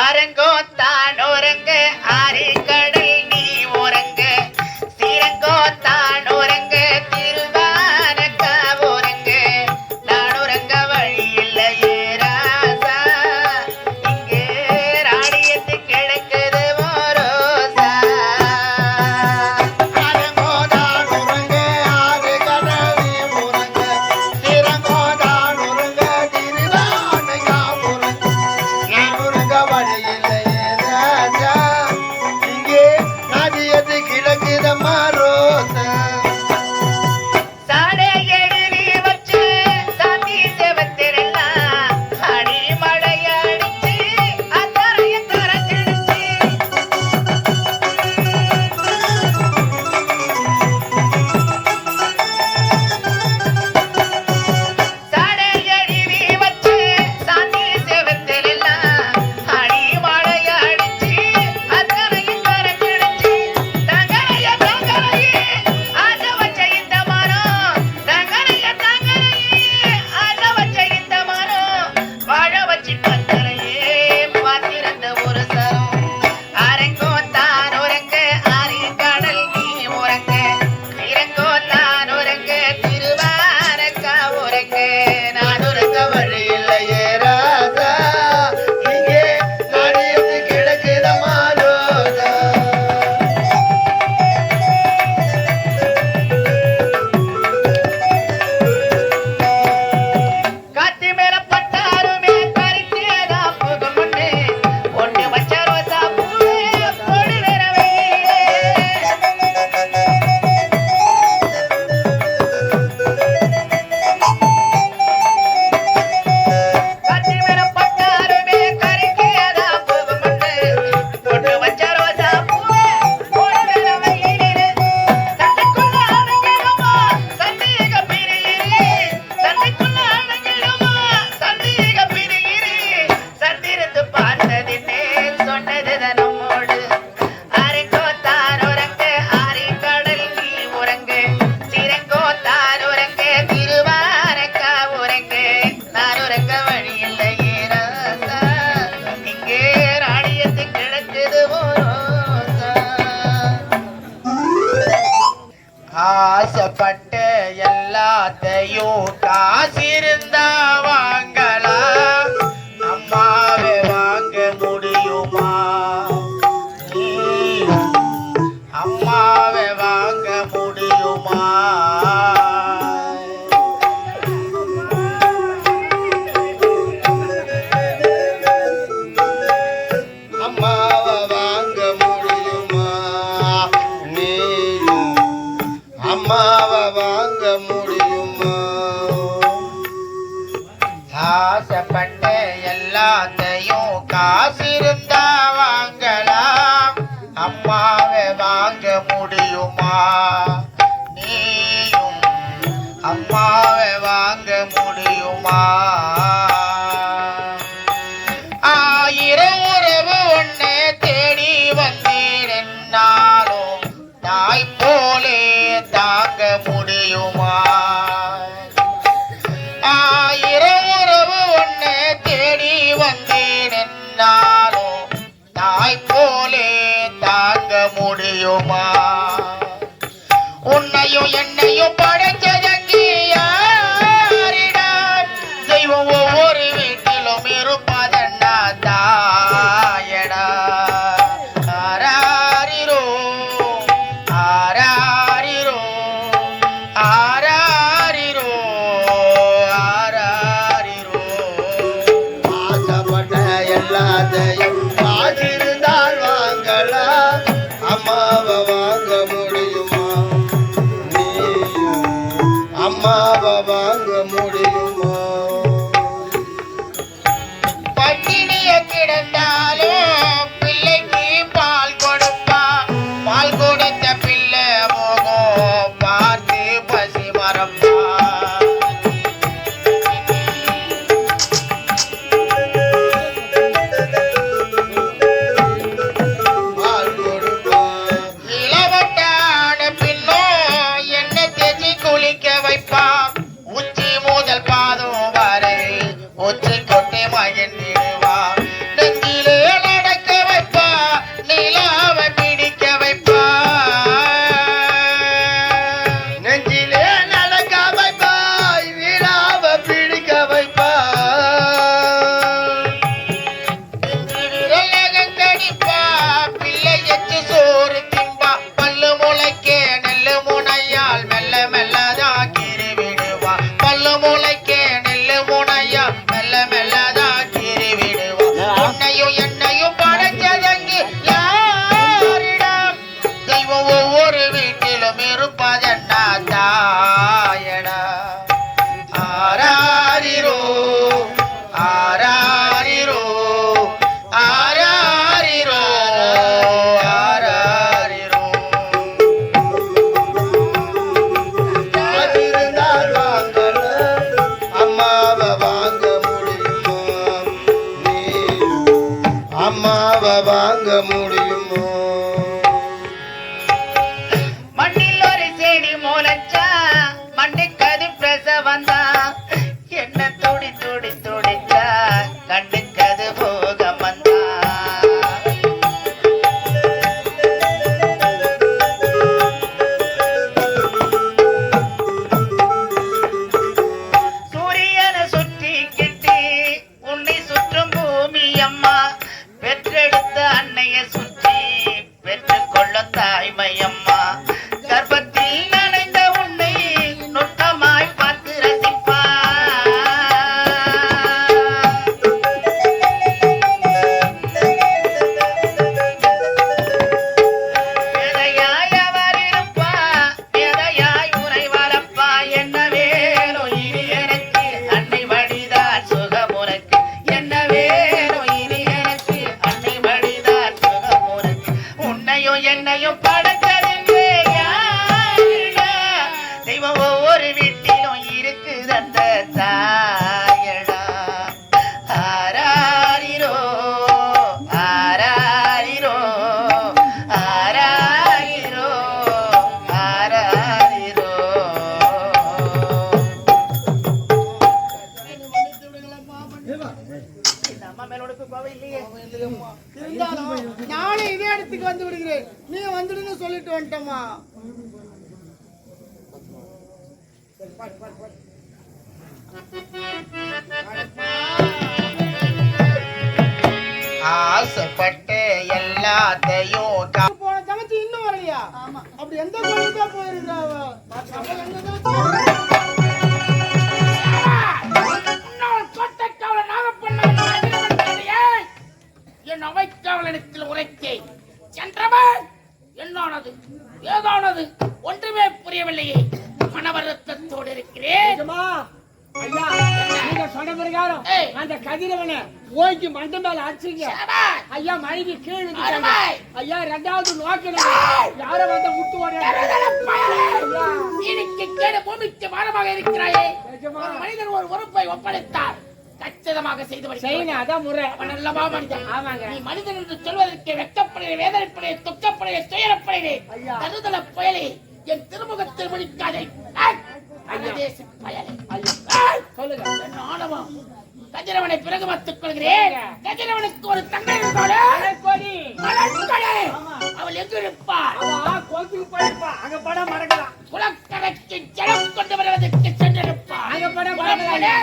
அரங்கோ அம்மாவை சொல்லிட்டு வந்துட்டோமா ஆசைப்பட்டு எல்லாத்தையும் போன தங்கச்சி இன்னும் வரலையா அப்படி எந்த கோயிலுக்கா? அப்ப எங்கதான்? என் அவைக்காவலனத்தில் உரைத்தேன் சென்றவன் என்னானது ஏதானது ஒன்றுமே புரியவில்லையே இருக்கிறேன்? ஐயா, நீங்க சொன்ன பிரகாரம் ஏய். அந்த கதிரவனை ஓய்க்கு மண்டை மேல அடிச்சீங்க. ஐயா மனைவி கீழே. ஐயா ரெண்டாவது நோக்கணும். யார வந்த விட்டு ஓட தருதலப் பயலே. எனக்கு கேடு பூமிக்கு பாரமாக இருக்கிறாயே மனிதன் ஒரு பொறுப்பை ஒப்படைத்தார் கச்சிதமாக செய்து செய்யணும் அதான் முறை. நல்லமா மனிதன். ஆமாங்க. மனிதன் என்று சொல்வதற்கு வெட்டப்படுகிறேன் வேதனைப்படுகிறேன் துக்கப்படுகிறேன் துயரப்படுகிறேன் தருதல புயலே என் திருமுகத்தில் முடிக்காதே சொல்லுங்க. ஆணவம். கதிரவனை பிறகு பார்த்துக் கொள்கிறேன். ஒரு தங்கை அவள் எங்கு இருப்பார் அங்க படம் மறக்கலாம் குளக்கரைக்கு ஜலம் கொண்டு வருவதற்கு சென்றிருப்பார் குளக்கரை.